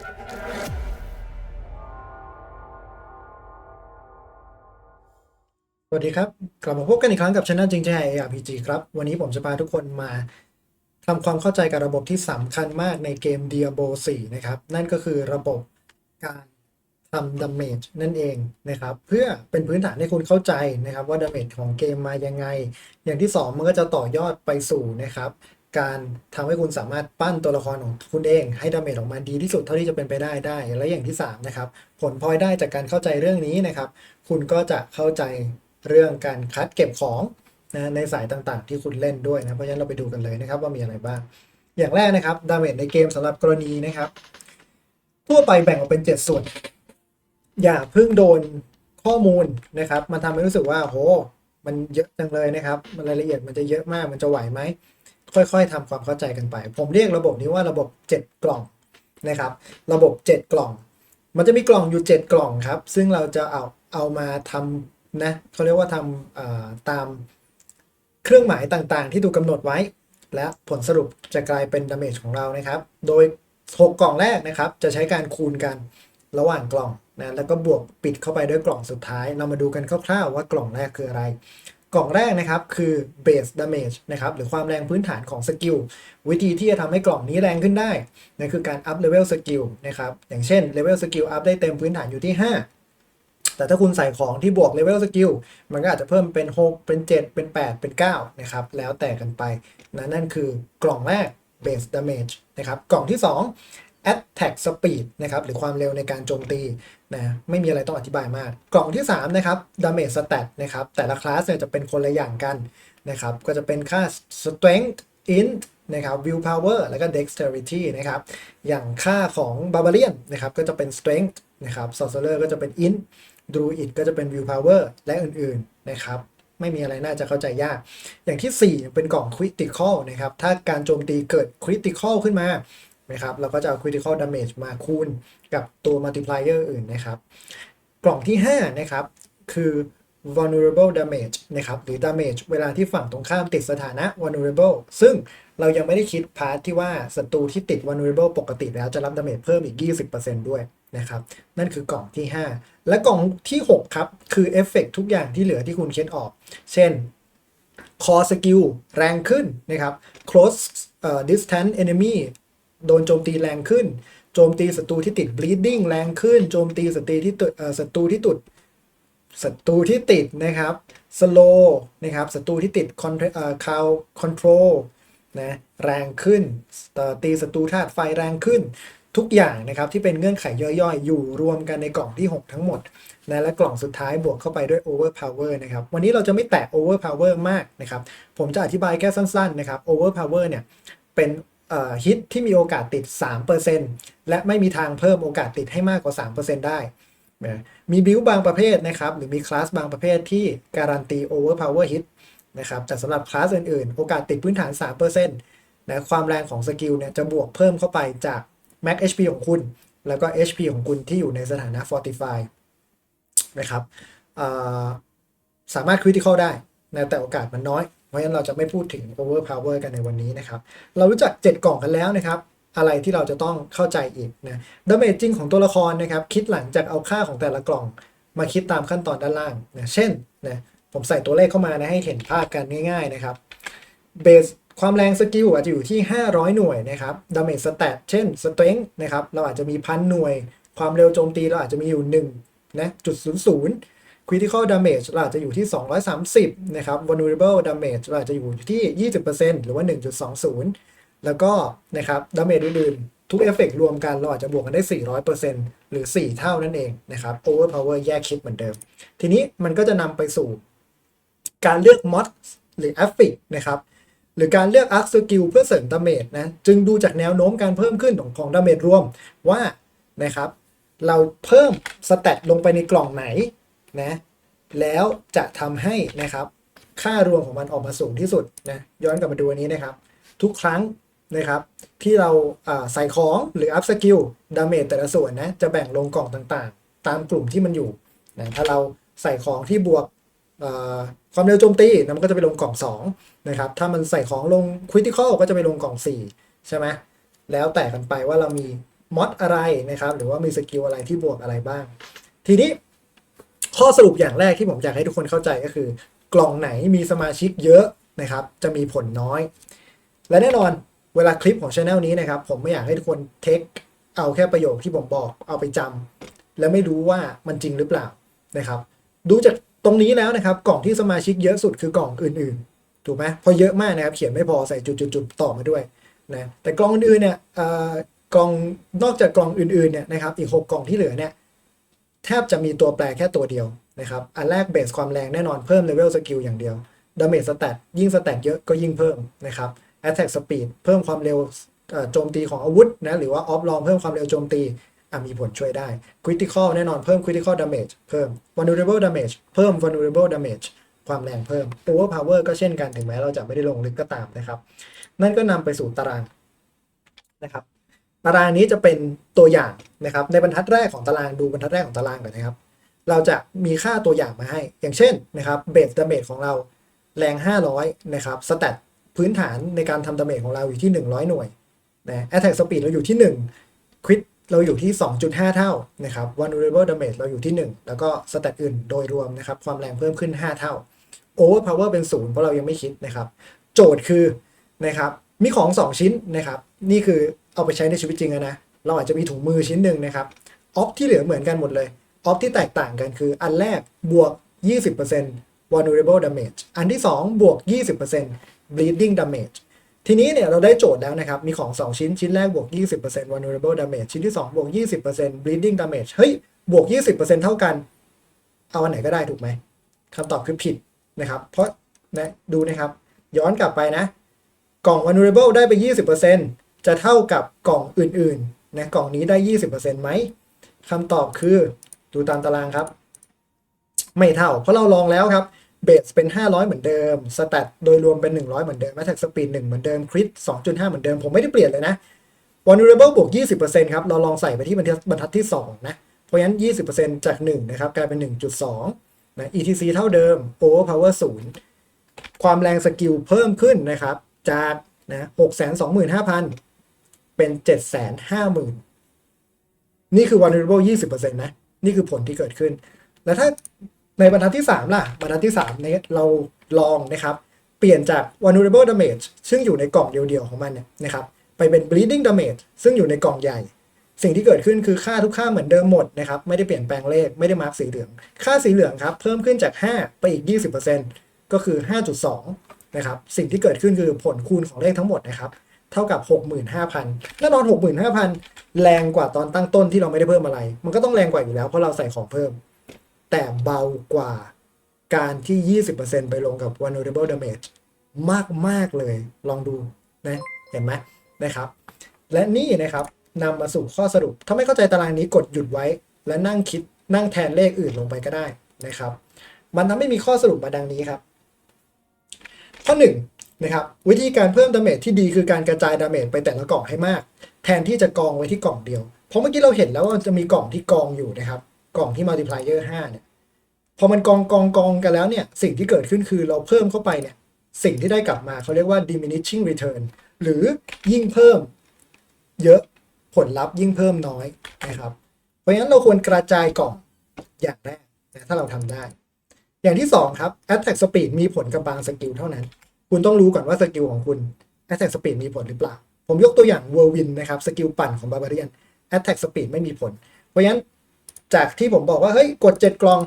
สวัสดีครับ กลับมาพบกันอีกครั้งกับช anel จริงใจ ARPG ครับ วันนี้ผมจะพาทุกคนมาทำความเข้าใจกับระบบที่สำคัญมากในเกม Diablo 4 นะครับ นั่นก็คือระบบการทำ damage นั่นเองนะครับ เพื่อเป็นพื้นฐานให้คุณเข้าใจนะครับว่า damage ของเกมมายังไง อย่างที่ 2 มันก็จะต่อยอดไปสู่นะครับ การทำให้คุณสามารถปั้นตัวละครของคุณเอง ให้ดาเมจออกมาดีที่สุดเท่าที่จะเป็นไปได้ได้ และอย่างที่3นะครับผลพลอยได้จากการเข้าใจเรื่องนี้นะครับ คุณก็จะเข้าใจเรื่องการคัดเก็บของนะในสายต่างๆ ที่คุณเล่นด้วยนะเพราะฉะนั้นเราไปดูกันเลยนะครับว่ามีอะไรบ้าง อย่างแรกนะครับดาเมจในเกมสำหรับกรณีนะครับ ทั่วไปแบ่งออกเป็น 7 ส่วน อย่าเพิ่งโดนข้อมูลนะครับมันทำให้รู้สึกว่าโห มันเยอะจังเลยนะครับมันรายละเอียดมันจะเยอะมากมันจะไหวไหม ค่อยๆทำความเข้าใจกันไป ผมเรียกระบบนี้ว่าระบบ 7 กล่องนะครับ ระบบ 7 กล่อง มันจะมีกล่องอยู่ 7 กล่องครับ ซึ่งเราจะเอาเอามาทำนะเขาเรียกว่าทำาตามเครื่องหมายต่างๆ ที่ถูกกำหนดไว้ และผลสรุปจะกลายเป็นดาเมจของเรานะครับ โดย 6 กล่องแรกนะครับ จะใช้การคูณกันระหว่างกล่องนะแล้วก็บวกปิดเข้าไปด้วยกล่องสุดท้าย เรามาดูกันคร่าวๆว่ากล่องแรกคืออะไร กล่องแรกนะครับคือ base damage นะครับหรือความแรงพื้นฐานของสกิลวิธีที่จะทำให้กล่องนี้แรงขึ้นได้นั่นคือการ up level skill นะครับอย่างเช่น level skill up ได้เต็มพื้นฐานอยู่ที่ 5 แต่ถ้าคุณใส่ของที่บวก level skill มันก็อาจจะเพิ่มเป็น 6 เป็น 7 เป็น 8 เป็น 9 นะครับ แล้วแต่กันไปนะนั่นคือกล่องแรก base damage นะครับกล่องที่ 2 attack speed นะครับหรือความเร็วในการโจมตี นะไม่มีอะไรต้องอธิบายมาก กล่องที่ 3 นะครับ damage stat นะครับ แต่ละคลาสเนี่ยจะเป็นคนละอย่างกันนะครับ ก็จะเป็นค่า strength int นะครับ will power แล้วก็ dexterity นะครับ อย่างค่าของ barbarian นะครับก็จะเป็น strength นะครับ sorcerer ก็จะเป็น int druid ก็จะเป็น will power และอื่นๆนะครับไม่มีอะไรน่าจะเข้าใจยาก อย่างที่ 4 เป็นกล่อง critical นะครับ ถ้าการโจมตีเกิด critical ขึ้นมา นะครับเราก็จะเอา critical damage มาคูณกับตัว multiplier อื่นนะครับ กล่องที่ 5 นะครับ คือ vulnerable damage นะครับ หรือ damage เวลาที่ฝั่งตรงข้ามติดสถานะ vulnerable ซึ่งเรายังไม่ได้คิดพาร์ทที่ว่าศัตรูที่ติด vulnerable ปกติแล้วจะรับ damage เพิ่มอีก 20%ด้วยนะครับ นั่นคือกล่องที่ 5 และกล่องที่ 6 ครับ คือเอฟเฟกทุกอย่างที่เหลือที่คุณคิดออก เช่น core skill แรงขึ้นนะครับ close uh, distance enemy โดนโจมตีแรงขึ้น โจมตีศัตรูที่ติด bleeding แรงขึ้น โจมตีศัตรูที่ติดศัตรูที่ตุดศัตรูที่ติดนะครับ slow นะครับศัตรูที่ติด cow control นะแรงขึ้นตีศัตรูธาตุไฟแรงขึ้น ทุกอย่างนะครับที่เป็นเงื่อนไขย่อยๆ อยู่รวมกันในกล่องที่ 6 ทั้งหมดนะและกล่องสุดท้ายบวกเข้าไปด้วย overpower นะครับ วันนี้เราจะไม่แตะ overpower มากนะครับ ผมจะอธิบายแค่สั้นๆนะครับ overpower เนี่ยเป็น ฮิตที่มีโอกาสติด 3%และไม่มีทางเพิ่มโอกาสติดให้มากกว่า 3%ได้นะมีบิลบางประเภทนะครับ หรือมีคลาสบางประเภทที่การันตี overpower hit นะครับแต่สำหรับคลาสอื่นๆ โอกาสติดพื้นฐาน 3%นะความแรงของสกิลเนี่ยจะบวกเพิ่มเข้าไปจาก max HP ของคุณ แล้วก็ HP ของคุณที่อยู่ในสถานะ fortify นะครับสามารถ critical ได้นะแต่โอกาสมันน้อย เพราะฉะนั้นเราจะไม่พูดถึง overpower กันในวันนี้นะครับ เรารู้จัก 7 กล่องกันแล้วนะครับ อะไรที่เราจะต้องเข้าใจอีกนะดาเมจจริงของตัวละครนะครับ คิดหลังจากเอาค่าของแต่ละกล่อง มาคิดตามขั้นตอนด้านล่างนะ เช่นนะ ผมใส่ตัวเลขเข้ามานะให้เห็นภาพกันง่าย ๆนะครับเบสความแรงสกิลอาจจะอยู่ที่ 500 หน่วยนะครับดาเมจสแตทเช่นสเต n งนะครับ เราอาจจะมีพันหน่วย ความเร็วโจมตีเราอาจจะมีอยู่1นะจุด00 critical damage เราจะอยู่ที่ 230 นะครับ vulnerable damage เราจจะอยู่ที่ 20%หรือว่า 1.20 แล้วก็นะครับ damage อื่นๆทุกเอฟเฟกรวมกันเราอาจจะบวกกันได้ 400%หรือ 4 เท่านั่นเองนะครับ overpower แยกคิดเหมือนเดิม ทีนี้มันก็จะนำไปสู่ การเลือก mod หรือ affix นะครับ หรือการเลือก arc skill เพื่อเสริม damage นะ จึงดูจากแนวโน้มการเพิ่มขึ้นของของ damage รวมว่านะครับเราเพิ่มสเตตลงไปในกล่องไหน นะแล้วจะทำให้นะครับค่ารวมของมันออกมาสูงที่สุดนะย้อนกลับมาดูอันนี้นะครับ ทุกครั้งนะครับที่เราาใส่ของหรือ up skill ดาเมจแต่ละส่วนนะจะแบ่งลงกล่องต่างๆ ตามกลุ่มที่มันอยู่นะถ้าเราใส่ของที่บวกความเร็วโจมตีนะมันก็จะไปลงกล่อง2นะครับถ้ามันใส่ของลง critical ก็จะไปลงกล่อง 4 ใช่ไหมแล้วแต่กันไปว่าเรามีมอดอะไรนะครับหรือว่ามีสกิลอะไรที่บวกอะไรบ้าง ทีนี้ ข้อสรุปอย่างแรกที่ผมอยากให้ทุกคนเข้าใจก็คือ กล่องไหนมีสมาชิกเยอะนะครับ จะมีผลน้อย และแน่นอนเวลาคลิปของช anel นี้นะครับ ผมไม่อยากให้ทุกคนเทคเอาแค่ประโยคที่ผมบอกเอาไปจำแล้วไม่รู้ว่ามันจริงหรือเปล่านะครับ ดูจากตรงนี้แล้วนะครับ กล่องที่สมาชิกเยอะสุดคือกล่องอื่นๆถูกไหมพอเยอะมากนะครับ เขียนไม่พอใส่จุดๆๆต่อมาด้วยนะแต่กล่องอื่นๆเนี่ยกล่องนอกจากกล่องอื่นๆเนี่ยนะครับอีก 6 กล่องที่เหลือเนี่ย แทบจะมีตัวแปรแค่ตัวเดียวนะครับอันแรกเบสความแรงแน่นอนเพิ่มเลเวลสกิลอย่างเดียวดาเมจสแตทยิ่งสแตทเยอะก็ยิ่งเพิ่มนะครับ Attack Speed เพิ่มความเร็วโจมตีของอาวุธนะหรือว่าออฟลองเพิ่มความเร็วโจมตีมีผลช่วยได้ Critical แน่นอนเพิ่ม Critical Damage เพิ่ม Vulnerable Damage เพิ่ม Vulnerable Damage ความแรงเพิ่ม Overpower ก็เช่นกันถึงแม้เราจะไม่ได้ลงลึกก็ตามนะครับ นั่นก็นำไปสู่ตารางนะครับ ตารางนี้จะเป็นตัวอย่างนะครับ ในบรรทัดแรกของตารางดูบรรทัดแรกของตารางก่อนนะครับ เราจะมีค่าตัวอย่างมาให้ อย่างเช่นนะครับเบสดาเมจของเราแรง 500 นะครับสแตทพื้นฐานในการทำดาเมจของเราอยู่ที่ 100 หน่วยนะ attack speed เราอยู่ที่1 crit เราอยู่ที่ 2.5 เท่านะครับ vulnerable damage เราอยู่ที่ 1 แล้วก็สแตทอื่นโดยรวมนะครับ ความแรงเพิ่มขึ้น 5 เท่า overpower เป็นศูนย์เพราะเรายังไม่คิดนะครับ โจทย์คือนะครับมีของ 2 ชิ้นนะครับ นี่คือเอาไปใช้ในชีวิตจริงอะนะเราอาจจะมีถุงมือชิ้นหนึ่งนะครับออฟที่เหลือเหมือนกันหมดเลยออฟที่แตกต่างกันคืออันแรกบวก 20% vulnerable damage อันที่ 2 บวก 20% bleeding damage ทีนี้เนี่ยเราได้โจทย์แล้วนะครับ มีของ 2 ชิ้นชิ้นแรกบวก 20% vulnerable damage ชิ้นที่ 2 บวก 20% bleeding damage เฮ้ย บวก 20%เท่ากัน เอาอันไหนก็ได้ถูกไหมคำตอบคือผิดนะครับ เพราะนะดูนะครับ ย้อนกลับไปนะ กล่อง vulnerable ได้ไป 20% จะเท่ากับกล่องอื่นๆนะกล่องนี้ได้ 20%ไหมคำตอบคือดูตามตารางครับ ไม่เท่า เพราะเราลองแล้วครับเบสเป็น 500 เหมือนเดิมสแตทโดยรวมเป็น 100 เหมือนเดิมแมทแท็กสปีด1เหมือนเดิมคริต2.5 เหมือนเดิม ผมไม่ได้เปลี่ยนเลยนะ vulnerable บวก 20%ครับ เราลองใส่ไปที่บรรทัดบรรทัดที่ 2 นะ เพราะฉะนั้น 20%จาก 1 นะครับ กลายเป็น 1.2 นะ ETC เท่าเดิม overpower 0 ความแรงสกิลเพิ่มขึ้นนะครับ จากนะ 625,000 เป็น750,000นี่คือ vulnerable 20%นต์นะ นี่คือผลที่เกิดขึ้น แล้วถ้าในบรรทัดที่3ล่ะ บรรทัดที่3เนี่ยเราลองนะครับ เปลี่ยนจาก vulnerable damage ซึ่งอยู่ในกล่องเดียวๆของมันเนี่ยนะครับ ไปเป็น bleeding damage ซึ่งอยู่ในกล่องใหญ่ สิ่งที่เกิดขึ้นคือค่าทุกค่าเหมือนเดิมหมดนะครับ ไม่ได้เปลี่ยนแปลงเลข ไม่ได้มาร์กสีเหลือง ค่าสีเหลืองครับ เพิ่มขึ้นจาก 5 ไปอีก 20%ก็คือ 5.2 นะครับ สิ่งที่เกิดขึ้นคือผลคูณของเลขทั้งหมดนะครับ เท่ากับ 65,000แน่นอน 65,000 แรงกว่าตอนตั้งต้นที่เราไม่ได้เพิ่มอะไร มันก็ต้องแรงกว่าอยู่แล้วเพราะเราใส่ของเพิ่ม แต่เบากว่าการที่ 20%ไปลงกับ vulnerable damage มากมากๆเลยลองดูนะเห็นไหมนะครับ และนี่นะครับนำมาสู่ข้อสรุป ถ้าไม่เข้าใจตารางนี้กดหยุดไว้ และนั่งคิดนั่งแทนเลขอื่นลงไปก็ได้นะครับ มันทำให้มีข้อสรุปมาดังนี้ครับ ข้อ 1 นะครับวิธีการเพิ่มดาเมจที่ดีคือการกระจายดาเมจไปแต่ละกล่องให้มาก แทนที่จะกองไว้ที่กล่องเดียว เพราะเมื่อกี้เราเห็นแล้วว่าจะมีกล่องที่กองอยู่นะครับกล่องที่ multiplier 5เนี่ยพอมันกองกองกองกันแล้วเนี่ยสิ่งที่เกิดขึ้นคือเราเพิ่มเข้าไปเนี่ยสิ่งที่ได้กลับมาเขาเรียกว่า diminishing return หรือยิ่งเพิ่มเยอะผลลัพธ์ยิ่งเพิ่มน้อยนะครับ เพราะฉะนั้นเราควรกระจายกล่องอย่างแรกนะถ้าเราทำได้ อย่างที่สองครับ attack speed มีผลกับบางสกิลเท่านั้น คุณต้องรู้ก่อนว่าสกิลของคุณ attack speed มีผลหรือเปล่า ผมยกตัวอย่าง whirlwind นะครับสกิลปั่นของ barbarian attack speed ไม่มีผล เพราะฉะนั้นจากที่ผมบอกว่าเฮ้ยกด 7 กล่อง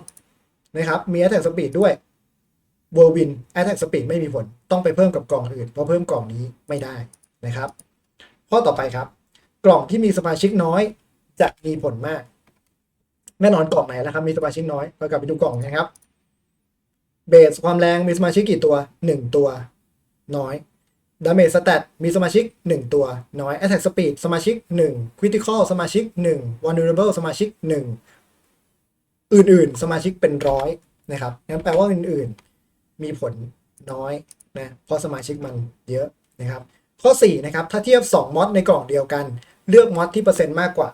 นะครับมี attack speed ด้วย whirlwind attack speed ไม่มีผล ต้องไปเพิ่มกับกล่องอื่นเพราะเพิ่มกล่องนี้ไม่ได้นะครับข้อต่อไปครับ กล่องที่มีสมาชิกน้อยจะมีผลมาก แน่นอนกล่องไหนนะครับ มีสมาชิกน้อยเรากลับไปดูกล่องนะครับเบสความแรงมีสมาชิกกี่ตัว 1 ตัว น้อยดาเมจสแตทมีสมาชิก 1 ตัวน้อย Attack Speed สมาชิก 1 Critical สมาชิก 1 Vulnerable สมาชิก 1 อื่นๆ สมาชิกเป็นร้อยนะครับงั้นแปลว่าอื่นๆ มีผลน้อยนะเพราะสมาชิกมันเยอะนะครับ ข้อ 4 นะครับ ถ้าเทียบ 2มอดในกล่องเดียวกัน เลือกมอดที่เปอร์เซ็นต์มากกว่า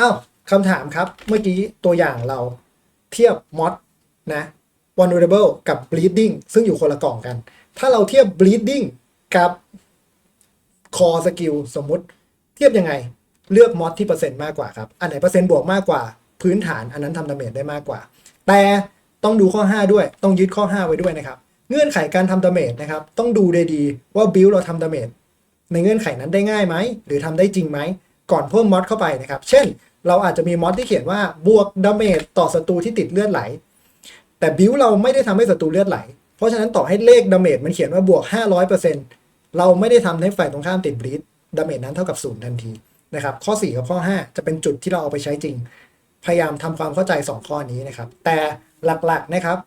อ้าวคำถามครับ เมื่อกี้ตัวอย่างเราเทียบมอดนะ vulnerable กับ bleeding ซึ่งอยู่คนละกล่องกัน ถ้าเราเทียบ bleeding กับ core skill สมมุติเทียบยังไง เลือกมอดที่เปอร์เซ็นต์มากกว่าครับ อันไหนเปอร์เซ็นต์บวกมากกว่า พื้นฐานอันนั้นทำดาเมจได้มากกว่า แต่ต้องดูข้อ 5 ด้วย ต้องยึดข้อ 5 ไว้ด้วยนะครับ เงื่อนไขการทำดาเมจนะครับ ต้องดูดีๆว่าบิลเราทำดาเมจในเงื่อนไขนั้นได้ง่ายไหม หรือทำได้จริงไหม ก่อนเพิ่มมอดเข้าไปนะครับ เช่น เราอาจจะมีมอดที่เขียนว่าบวกดาเมจต่อศัตรูที่ติดเลือดไหล แต่บิลเราไม่ได้ทำให้ศัตรูเลือดไหล เพราะฉะนั้นต่อให้เลขดาเมจมันเขียนว่าบวก 500%เราไม่ได้ทำให้ฝ่ายตรงข้ามติดบลีดดาเมจนั้นเท่ากับศูนย์ทันทีนะครับข้อ 4 กับข้อ 5 จะเป็นจุดที่เราเอาไปใช้จริง พยายามทำความเข้าใจ 2 ข้อนี้นะครับ แต่หลักๆนะครับ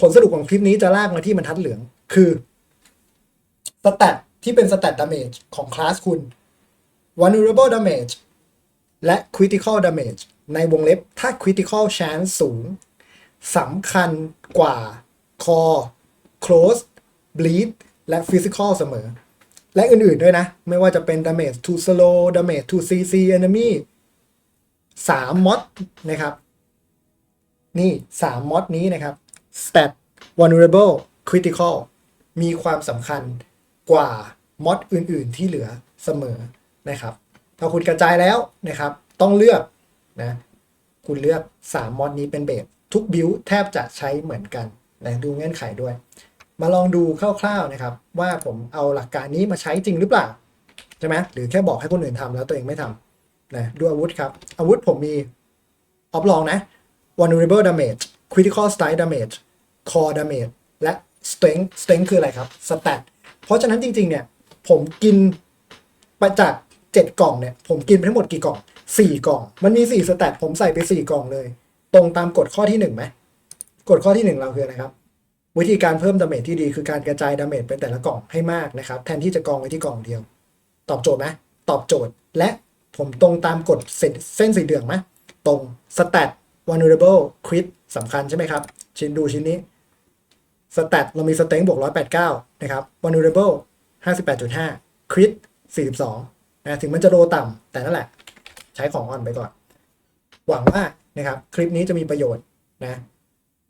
ผลสรุปของคลิปนี้จะลากมาที่บรรทัดเหลือง คือสแตทที่เป็นสแตทดาเมจของคลาสคุณ vulnerable damage และ critical damage ในวงเล็บถ้า critical chance สูงสำคัญกว่า core close bleed และ physical เสมอ และอื่นๆด้วยนะ ไม่ว่าจะเป็น damage to slow damage to CC enemy 3มอดนะครับ นี่ 3มอดนี้นะครับ stat vulnerable critical มีความสำคัญกว่ามอดอื่นๆที่เหลือเสมอนะครับ ถ้าคุณกระจายแล้วนะครับ ต้องเลือกนะ คุณเลือก 3มอดนี้เป็นเบสทุกบิวแทบจะใช้เหมือนกัน นะดูเงื่อนไขด้วย มาลองดูคร่าวๆนะครับ ว่าผมเอาหลักการนี้มาใช้จริงหรือเปล่าใช่ไหมหรือแค่บอกให้คนอื่นทำแล้วตัวเองไม่ทำนะดูอาวุธครับ อาวุธผมมีออฟลองนะ vulnerable damage critical strike damage core damage และ strength strength คืออะไรครับ stat เพราะฉะนั้นจริงๆเนี่ยผมกินไปจาก7กล่องเนี่ยผมกินไปทั้งหมดกี่กล่อง4กล่อง มันมี4สแตทผมใส่ไป4กล่องเลย ตรงตามกฎข้อที่1ไหม กฎข้อที่ 1 เราคืออะไรครับ วิธีการเพิ่มดาเมจที่ดีคือการกระจายดาเมจเป็นแต่ละกล่องให้มากนะครับ แทนที่จะกองไว้ที่กล่องเดียว ตอบโจทย์ไหมตอบโจทย์ และผมตรงตามกฎเส้นเส้นสีเหลืองไหมตรง stat vulnerable crit สำคัญใช่ไหมครับ ชิ้นดูชิ้นนี้ stat เรามี strength บวก 189 นะครับ vulnerable 58.5 crit 42 นะ ถึงมันจะโลต่ำ แต่นั่นแหละ ใช้ของอ่อนไปก่อน หวังว่านะครับ คลิปนี้จะมีประโยชน์นะ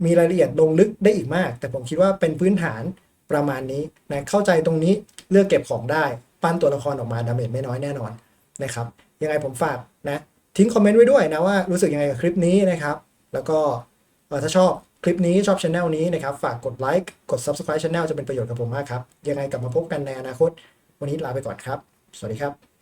มีรายละเอียดลงลึกได้อีกมาก แต่ผมคิดว่าเป็นพื้นฐานประมาณนี้นะเข้าใจตรงนี้เลือกเก็บของได้ ปั้นตัวละครออกมาดาเมจไม่น้อยแน่นอนนะครับยังไงผมฝากนะทิ้งคอมเมนต์ไว้ด้วยนะว่ารู้สึกยังไงกับคลิปนี้นะครับ แล้วก็ถ้าชอบคลิปนี้ชอบช anel นี้นะครับ ฝากกดไลค์กด subscribe channel จะเป็นประโยชน์กับผมมากครับ ยังไงกลับมาพบกันในอนาคต วันนี้ลาไปก่อนครับ สวัสดีครับ